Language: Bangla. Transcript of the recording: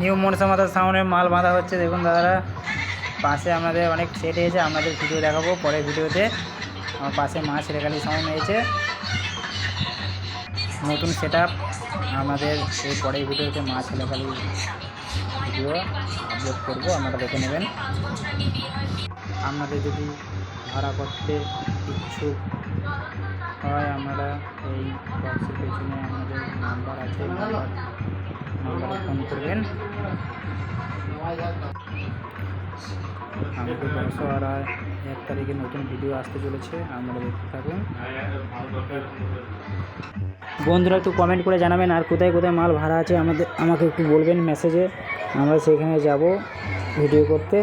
নিউ মনসা মাথার সামনে মাল বাঁধা হচ্ছে। দেখুন দাদারা, পাশে আমাদের অনেক সেট হয়েছে, আপনাদের ভিডিও দেখাবো পরের ভিডিওতে আমার পাশে মা ছেলেকালী সাউন্ড হয়েছে নতুন সেট আমাদের এই পরের ভিডিওতে মা ছেলেকালী ভিডিও আপলোড করব, আপনারা দেখে নেবেন। আপনাদের যদি ভাড়া করতে ইচ্ছুক হয়, আমরা এই বক্সের পেছনে আমাদের নাম্বার আছে করবেন আমাদের ব্যবসা আর এক তারিখে নতুন ভিডিও আসতে চলেছে আপনারা দেখতে থাকুন। বন্ধুরা, একটু কমেন্ট করে জানাবেন, আর কোথায় কোথায় মাল ভাড়া আছে আমাদের আমাকে একটু বলবেন মেসেজে আমরা সেখানে যাব ভিডিও করতে।